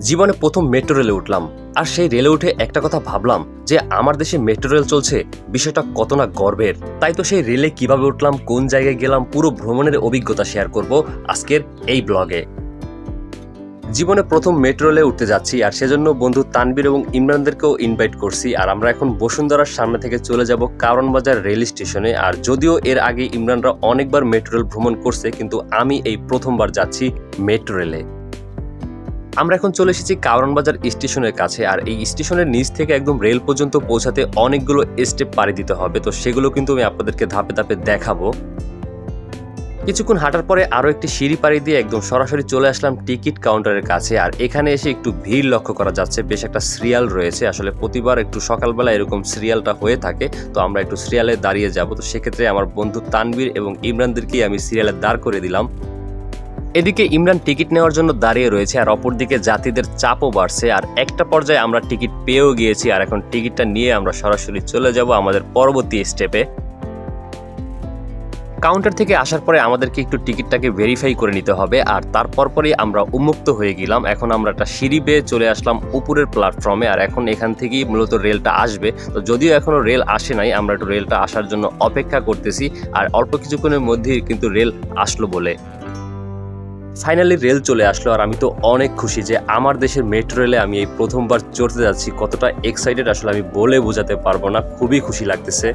জীবনে প্রথম মেট্রো রেলে উঠলাম। আর সেই রেলে উঠে একটা কথা ভাবলাম যে, আমার দেশে মেট্রো রেল চলছে বিষয়টা কত না গর্বের। তাই তো সেই রেলে কীভাবে উঠলাম, কোন জায়গায় গেলাম, পুরো ভ্রমণের অভিজ্ঞতা শেয়ার করব আজকের এই ব্লগে। জীবনে প্রথম মেট্রো রেলে উঠতে যাচ্ছি আর সেজন্য বন্ধু তানবীর এবং ইমরানদেরকেও ইনভাইট করছি। আর আমরা এখন বসুন্ধরার সামনে থেকে চলে যাব কারণ বাজার রেল স্টেশনে। আর যদিও এর আগে ইমরানরা অনেকবার মেট্রো রেল ভ্রমণ করছে, কিন্তু আমি এই প্রথমবার যাচ্ছি মেট্রো রেলে। আমরা এখন চলে এসেছি কারণ বাজার স্টেশনের কাছে, আর এই স্টেশনের নিচ থেকে একদম রেল পর্যন্ত পৌঁছাতে অনেকগুলো স্টেপ পাড়ি দিতে হবে। তো সেগুলো কিন্তু আমি আপনাদেরকে ধাপে ধাপে দেখাবো। কিছুক্ষণ হাঁটার পরে আরও একটি সিঁড়ি পাড়ি দিয়ে একদম সরাসরি চলে আসলাম টিকিট কাউন্টারের কাছে, আর এখানে এসে একটু ভিড় লক্ষ্য করা যাচ্ছে। বেশ একটা সিরিয়াল রয়েছে, আসলে প্রতিবার একটু সকালবেলা এরকম সিরিয়ালটা হয়ে থাকে, তো আমরা একটু সিরিয়ালে দাঁড়িয়ে যাব। তো সেক্ষেত্রে আমার বন্ধু তানবীর এবং ইমরানদেরকেই আমি সিরিয়ালে দাঁড় করে দিলাম। এদিকে ইমরান টিকিট নেওয়ার জন্য দাঁড়িয়ে রয়েছে আর অপরদিকে যাত্রীদের চাপও বাড়ছে আর একটা পর্যায়ে আমরা টিকিট পেয়েও গিয়েছি আর এখন টিকিটটা নিয়ে আমরা সরাসরি চলে যাব আমাদের পরবর্তী স্টেপে। কাউন্টার থেকে আসার পরে আমাদেরকে একটু টিকিটটাকে ভেরিফাই করে নিতে হবে আর তারপর পরেই আমরা উন্মুক্ত হয়ে গেলাম। এখন আমরা একটা সিঁড়ি বেয়ে চলে আসলাম উপরের প্ল্যাটফর্মে আর এখন এখান থেকেই মূলত রেলটা আসবে। তো যদিও এখনও রেল আসে নাই, আমরা একটু রেলটা আসার জন্য অপেক্ষা করতেছি আর অল্প কিছুক্ষণের মধ্যেই কিন্তু রেল আসলো বলে। ফাইনালি রেল চলে আসলো আর আমি তো অনেক খুশি যে আমার দেশের মেট্রো রেলে আমি এই প্রথমবার চড়তে যাচ্ছি। কতটা এক্সাইটেড আসলে আমি বলে বোঝাতে পারব না, খুবই খুশি লাগতেছে।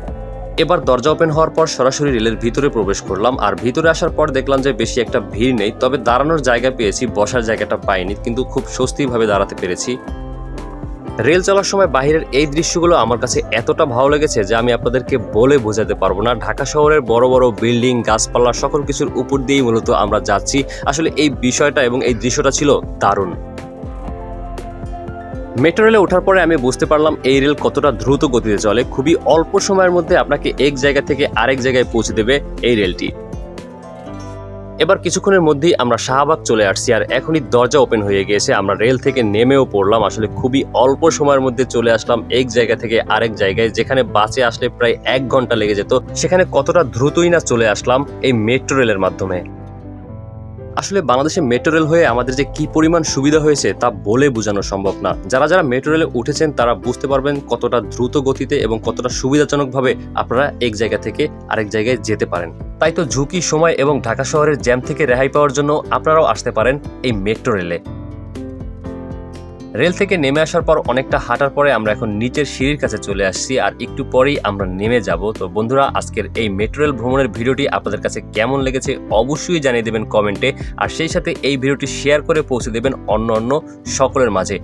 এবার দরজা ওপেন হওয়ার পর সরাসরি রেলের ভিতরে প্রবেশ করলাম আর ভিতরে আসার পর দেখলাম যে বেশি একটা ভিড় নেই, তবে দাঁড়ানোর জায়গা পেয়েছি, বসার জায়গাটা পাইনি, কিন্তু খুব স্বস্তিভাবে দাঁড়াতে পেরেছি। রেল চলার সময় বাইরের এই দৃশ্যগুলো আমার কাছে এতটা ভালো লেগেছে যে আমি আপনাদেরকে বলে বোঝাতে পারব না। ঢাকা শহরের বড় বড় বিল্ডিং, গাছপালা, সকল কিছুর উপর দিয়েই মূলত আমরা যাচ্ছি। আসলে এই বিষয়টা এবং এই দৃশ্যটা ছিল দারুণ। মেট্রো রেলে ওঠার পরে আমি বুঝতে পারলাম এই রেল কতটা দ্রুত গতিতে চলে। খুবই অল্প সময়ের মধ্যে আপনাকে এক জায়গা থেকে আরেক জায়গায় পৌঁছে দেবে এই রেলটি। এবার কিছুক্ষণের মধ্যেই আমরা শাহবাগ চলে আসছি আর এখনই দরজা ওপেন হয়ে গিয়েছে। আমরা রেল থেকে নেমেও পড়লাম। আসলে খুবই অল্প সময়ের মধ্যে চলে আসলাম এক জায়গা থেকে আরেক জায়গায়, যেখানে বাসে আসলে প্রায় এক ঘণ্টা লেগে যেত। সেখানে কতটা দ্রুতই না চলে আসলাম এই মেট্রো রেলের মাধ্যমে। আসলে বাংলাদেশে মেট্রো রেল হয়ে আমাদের যে কি পরিমাণ সুবিধা হয়েছে তা বলে বোঝানো সম্ভব না। যারা যারা মেট্রো রেলে উঠেছেন, তারা বুঝতে পারবেন কতটা দ্রুত গতিতে এবং কতটা সুবিধাজনকভাবে আপনারা এক জায়গা থেকে আরেক জায়গায় যেতে পারেন। তাই তো ঝুঁকি, সময় এবং ঢাকা শহরের জ্যাম থেকে রেহাই পাওয়ার জন্য আপনারাও আসতে পারেন এই মেট্রো রেলে রেল থেকে নেমে আসার পর অনেকটা হাঁটার পরে আমরা এখন নিচের সিঁড়ির কাছে চলে আসছি, আর একটু পরেই আমরা নেমে যাব। তো বন্ধুরা, আজকের এই মেট্রো রেল ভ্রমণের ভিডিওটি আপনাদের কাছে কেমন লেগেছে অবশ্যই জানিয়ে দেবেন কমেন্টে। আর সেই সাথে এই ভিডিওটি শেয়ার করে পৌঁছে দেবেন অন্য অন্য সকলের মাঝে।